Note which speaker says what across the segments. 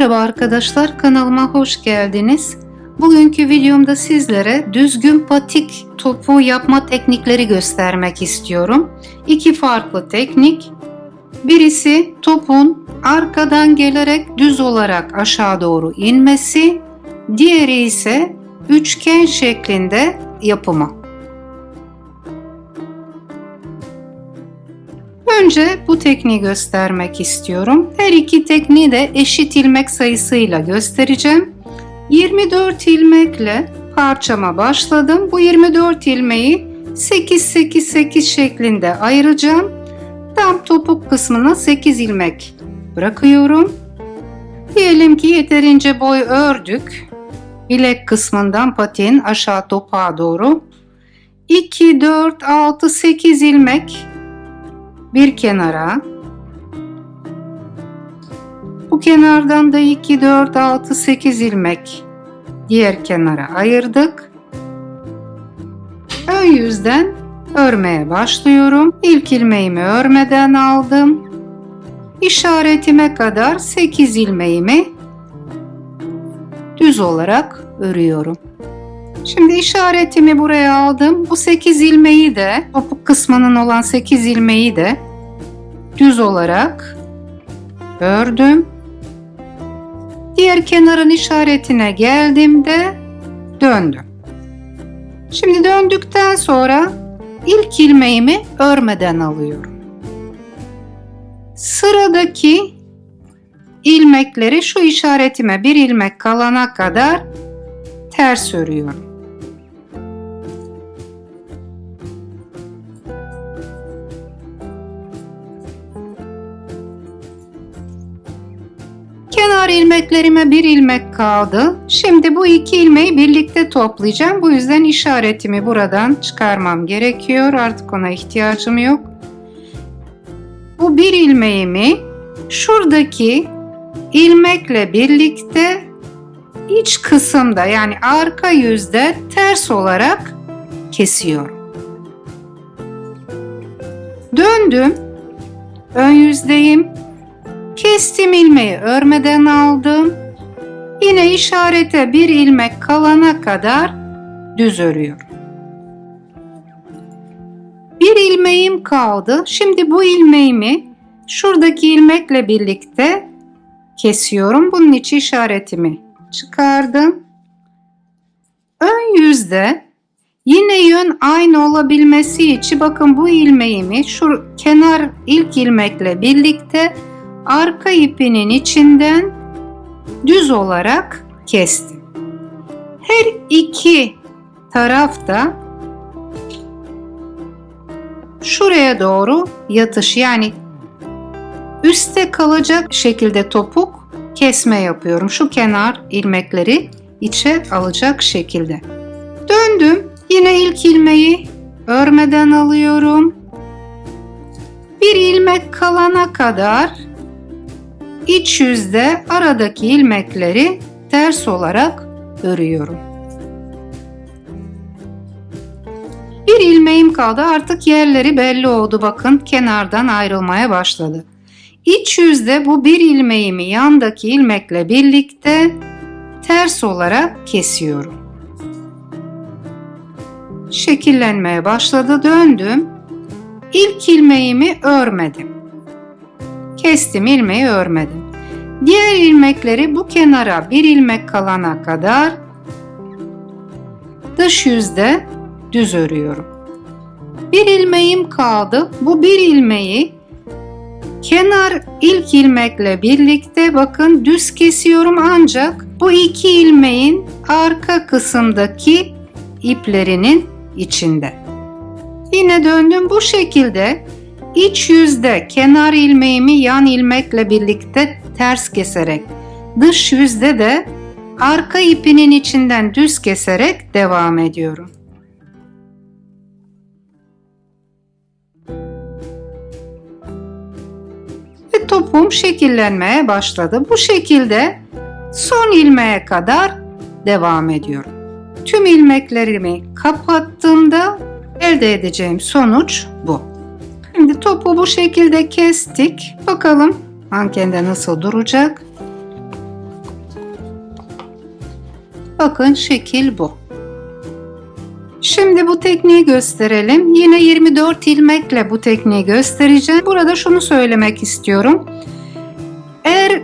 Speaker 1: Merhaba arkadaşlar kanalıma hoş geldiniz. Bugünkü videomda sizlere düzgün patik topu yapma teknikleri göstermek istiyorum. İki farklı teknik. Birisi topun arkadan gelerek düz olarak aşağı doğru inmesi, diğeri ise üçgen şeklinde yapımı. Önce bu tekniği göstermek istiyorum. Her iki tekniği de eşit ilmek sayısıyla göstereceğim. 24 ilmekle parçama başladım. Bu 24 ilmeği 8 8 8 şeklinde ayıracağım. Tam topuk kısmına 8 ilmek bırakıyorum. Diyelim ki yeterince boy ördük. Bilek kısmından patiğin aşağı topağa doğru 2 4 6 8 ilmek bir kenara. Bu kenardan da 2 4 6 8 ilmek diğer kenara ayırdık. Ön yüzden örmeye başlıyorum. İlk ilmeğimi örmeden aldım. İşaretime kadar 8 ilmeğimi düz olarak örüyorum Şimdi işaretimi buraya aldım. Bu 8 ilmeği de topuk kısmının olan 8 ilmeği de düz olarak ördüm. Diğer kenarın işaretine geldiğimde döndüm. Şimdi döndükten sonra ilk ilmeğimi örmeden alıyorum. Sıradaki ilmekleri şu işaretime bir ilmek kalana kadar ters örüyorum. İlmeklerime bir ilmek kaldı. Şimdi bu iki ilmeği birlikte toplayacağım. Bu yüzden işaretimi buradan çıkarmam gerekiyor. Artık ona ihtiyacım yok. Bu bir ilmeğimi şuradaki ilmekle birlikte iç kısımda yani arka yüzde ters olarak kesiyorum. Döndüm. Ön yüzdeyim. Kestim ilmeği örmeden aldım. Yine işarete bir ilmek kalana kadar düz örüyorum. Bir ilmeğim kaldı. Şimdi bu ilmeğimi şuradaki ilmekle birlikte kesiyorum. Bunun için işaretimi çıkardım. Ön yüzde yine yön aynı olabilmesi için bakın bu ilmeğimi şu kenar ilk ilmekle birlikte arka ipinin içinden düz olarak kestim. Her iki tarafta şuraya doğru yatış yani üste kalacak şekilde topuk kesme yapıyorum. Şu kenar ilmekleri içe alacak şekilde. Döndüm. Yine ilk ilmeği örmeden alıyorum. Bir ilmek kalana kadar iç yüzde aradaki ilmekleri ters olarak örüyorum. Bir ilmeğim kaldı artık yerleri belli oldu bakın kenardan ayrılmaya başladı. İç yüzde bu bir ilmeğimi yandaki ilmekle birlikte ters olarak kesiyorum. Şekillenmeye başladı döndüm. İlk ilmeğimi örmedim. Kestim ilmeği örmedim. Diğer ilmekleri bu kenara bir ilmek kalana kadar dış yüzde düz örüyorum. Bir ilmeğim kaldı. Bu bir ilmeği kenar ilk ilmekle birlikte bakın düz kesiyorum ancak bu iki ilmeğin arka kısımdaki iplerinin içinde. Yine döndüm bu şekilde iç yüzde kenar ilmeğimi yan ilmekle birlikte ters keserek dış yüzde de arka ipinin içinden düz keserek devam ediyorum. Ve topum şekillenmeye başladı. Bu şekilde son ilmeğe kadar devam ediyorum. Tüm ilmeklerimi kapattığımda elde edeceğim sonuç bu. Şimdi topu bu şekilde kestik. Bakalım mankende nasıl duracak. Bakın şekil bu. Şimdi bu tekniği gösterelim. Yine 24 ilmekle bu tekniği göstereceğim. Burada şunu söylemek istiyorum. Eğer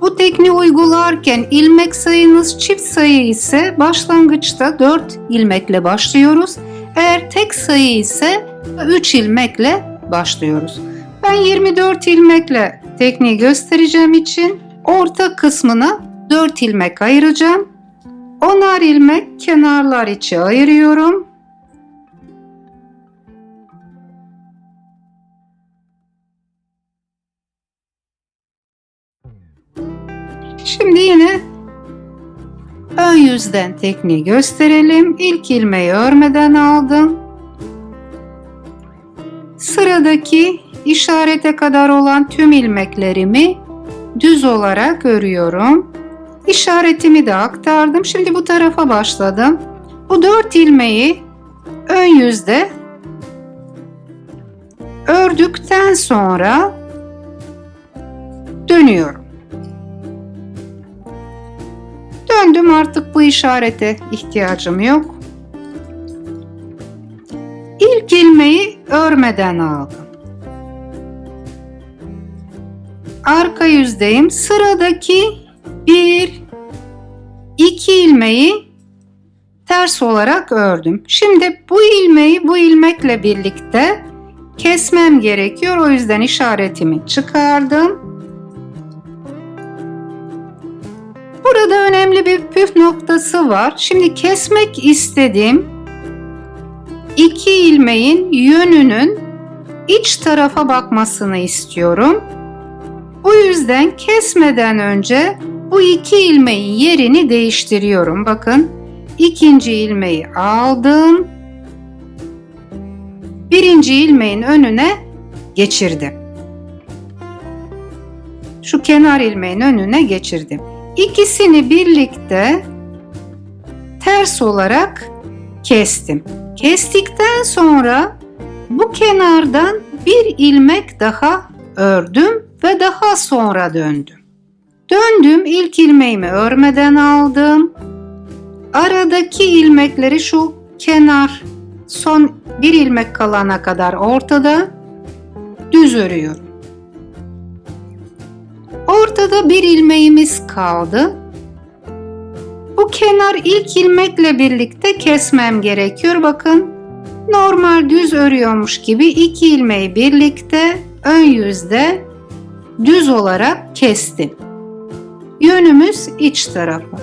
Speaker 1: bu tekniği uygularken ilmek sayınız çift sayı ise başlangıçta 4 ilmekle başlıyoruz. Eğer tek sayı ise 3 ilmekle başlıyoruz. Ben 24 ilmekle tekniği göstereceğim için orta kısmına 4 ilmek ayıracağım. Onar ilmek kenarlar içi ayırıyorum. Şimdi yine ön yüzden tekniği gösterelim. İlk ilmeği örmeden aldım. Sıradaki işarete kadar olan tüm ilmeklerimi düz olarak örüyorum. İşaretimi de aktardım. Şimdi bu tarafa başladım. Bu dört ilmeği ön yüzde ördükten sonra dönüyorum. Döndüm artık bu işarete ihtiyacım yok. İlk ilmeği örmeden aldım. Arka yüzdeyim. Sıradaki bir, iki ilmeği ters olarak ördüm. Şimdi bu ilmeği bu ilmekle birlikte kesmem gerekiyor. O yüzden işaretimi çıkardım. Burada önemli bir püf noktası var. Şimdi kesmek istediğim iki ilmeğin yönünün iç tarafa bakmasını istiyorum. Bu yüzden kesmeden önce bu iki ilmeğin yerini değiştiriyorum. Bakın ikinci ilmeği aldım. Birinci ilmeğin önüne geçirdim. Şu kenar ilmeğin önüne geçirdim. İkisini birlikte ters olarak kestim. Kestikten sonra bu kenardan bir ilmek daha ördüm ve daha sonra döndüm. Döndüm ilk ilmeğimi örmeden aldım. Aradaki ilmekleri şu kenar son bir ilmek kalana kadar ortada düz örüyorum. Ortada bir ilmeğimiz kaldı. Bu kenar ilk ilmekle birlikte kesmem gerekiyor. Bakın normal düz örüyormuş gibi iki ilmeği birlikte ön yüzde düz olarak kestim. Yönümüz iç tarafa.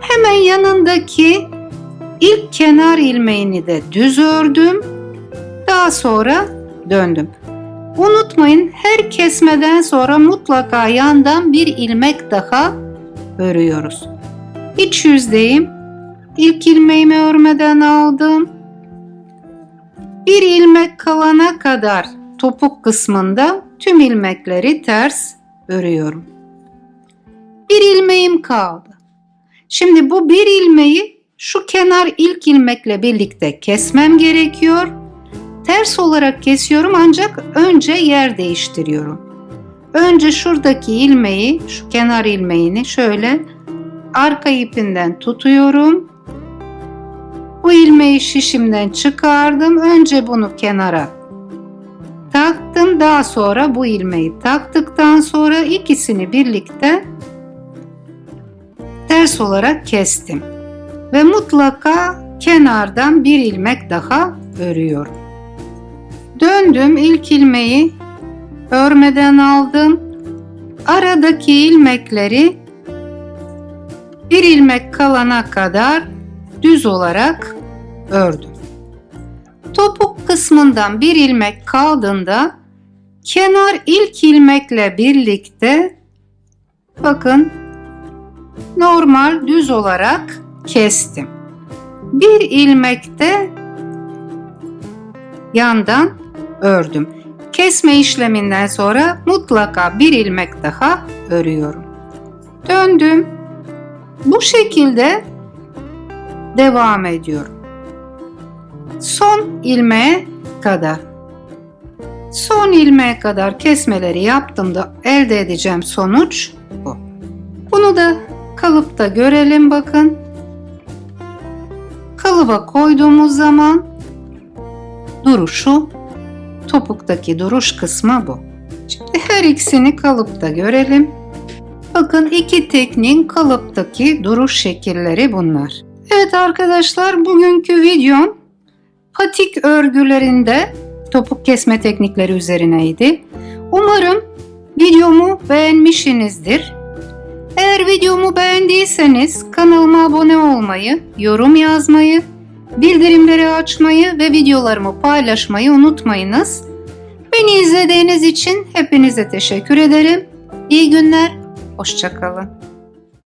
Speaker 1: Hemen yanındaki ilk kenar ilmeğini de düz ördüm. Daha sonra döndüm. Unutmayın her kesmeden sonra mutlaka yandan bir ilmek daha örüyoruz. İç yüzdeyim. İlk ilmeğimi örmeden aldım. Bir ilmek kalana kadar topuk kısmında tüm ilmekleri ters örüyorum. Bir ilmeğim kaldı. Şimdi bu bir ilmeği şu kenar ilk ilmekle birlikte kesmem gerekiyor. Ters olarak kesiyorum ancak önce yer değiştiriyorum. Önce şuradaki ilmeği, şu kenar ilmeğini şöyle arka ipinden tutuyorum. Bu ilmeği şişimden çıkardım. Önce bunu kenara taktım. Daha sonra bu ilmeği taktıktan sonra ikisini birlikte ters olarak kestim. Ve mutlaka kenardan bir ilmek daha örüyorum. Döndüm ilk ilmeği örmeden aldım. Aradaki ilmekleri bir ilmek kalana kadar düz olarak ördüm. Topuk kısmından bir ilmek kaldığında kenar ilk ilmekle birlikte bakın normal düz olarak kestim. Bir ilmekte yandan ördüm. Kesme işleminden sonra mutlaka bir ilmek daha örüyorum. Döndüm. Bu şekilde devam ediyorum. Son ilmeğe kadar. Son ilmeğe kadar kesmeleri yaptığımda elde edeceğim sonuç bu. Bunu da kalıpta görelim bakın. Kalıba koyduğumuz zaman duruşu topuktaki duruş kısmı bu. Şimdi her ikisini kalıpta görelim. Bakın iki tekniğin kalıptaki duruş şekilleri bunlar. Evet arkadaşlar bugünkü videom patik örgülerinde topuk kesme teknikleri üzerineydi. Umarım videomu beğenmişsinizdir. Eğer videomu beğendiyseniz kanalıma abone olmayı, yorum yazmayı, bildirimleri açmayı ve videolarımı paylaşmayı unutmayınız. Beni izlediğiniz için hepinize teşekkür ederim. İyi günler, hoşçakalın.